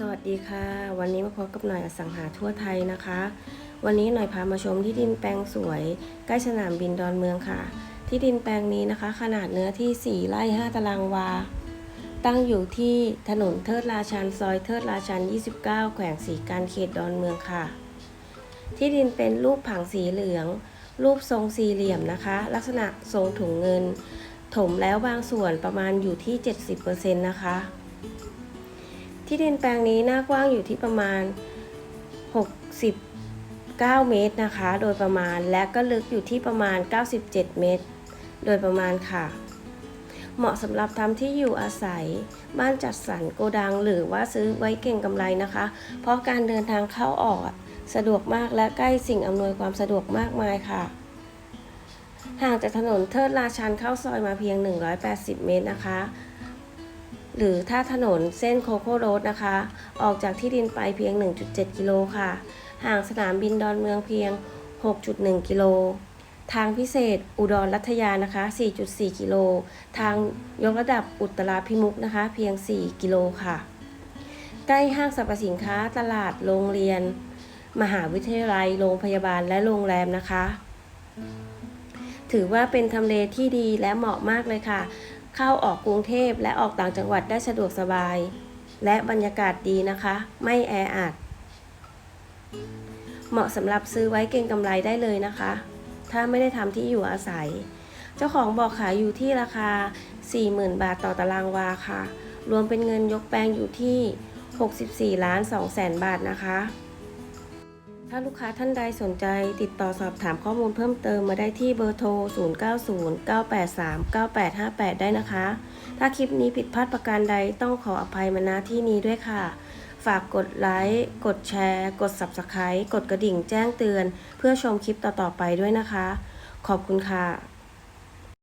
สวัสดีค่ะ วันนี้มาพบกับหน่อยอสังหาทั่วไทยนะคะ วันนี้หน่อยพามาชมที่ดินแปลงสวย ใกล้สนามบินดอนเมืองค่ะ ที่ดินแปลงนี้นะคะ ขนาดเนื้อที่ 4ไร่5ตารางวา ตั้งอยู่ที่ถนนเทิดราชันซอยเทิดราชัน 29 แขวงสีการเขตดอนเมืองค่ะ ที่ดินเป็นรูปผังสีเหลือง รูปทรงสี่เหลี่ยมนะคะ ลักษณะทรงถุงเงิน ถมแล้วบางส่วนประมาณอยู่ที่ 70%นะคะ ที่ดินแปลงนี้หน้ากว้างอยู่ที่ประมาณ 69 เมตรนะคะ โดยประมาณและก็ลึกอยู่ที่ประมาณ 97 เมตร โดยประมาณค่ะ เหมาะสำหรับทำที่อยู่อาศัย บ้านจัดสรรโกดังหรือว่าซื้อไว้เก่งกำไรนะคะ เพราะการเดินทางเข้าออกสะดวกมากและใกล้สิ่งอำนวยความสะดวกมากมายค่ะ ห่างจากถนนเทิดราชันเข้าซอยมาเพียง 180 เมตรนะคะ หรือถ้าถนนเส้นโคโค่โรดนะคะ ออกจากที่ดินไปเพียง 1.7 กิโลค่ะ ห่างสนามบินดอนเมืองเพียง 6.1 กิโล ทางพิเศษอุดรรัตยานะคะ 4.4 กิโล ทางยกระดับอุตราพิมุกนะคะ เพียง 4 กิโลค่ะ ใกล้ห้างสรรพสินค้าตลาดโรงเรียน มหาวิทยาลัย โรงพยาบาลและโรงแรมนะคะ ถือว่าเป็นทำเลที่ดีและเหมาะมากเลยค่ะ เข้าออกกรุงเทพและออกต่างจังหวัดได้สะดวกสบาย และบรรยากาศดีนะคะ ไม่แออัด เหมาะสำหรับซื้อไว้เก็งกำไรได้เลยนะคะ ถ้าไม่ได้ทำที่อยู่อาศัย เจ้าของบอกขายอยู่ที่ราคา 40,000 บาทต่อตารางวาค่ะ รวมเป็นเงินยกแปลงอยู่ที่ 64ล้าน2แสนบาทนะคะ ถ้าลูกค้าท่านใดสนใจติดต่อสอบถามข้อมูลเพิ่มเติมมาได้ที่เบอร์โทร 0909839858 ได้นะคะ ถ้าคลิปนี้ผิดพลาดประการใดต้องขออภัยมาณที่นี้ด้วยค่ะ ฝากกดไลค์ กดแชร์ กด Subscribe กดกระดิ่งแจ้งเตือน เพื่อชมคลิปต่อๆไปด้วยนะคะ ขอบคุณค่ะ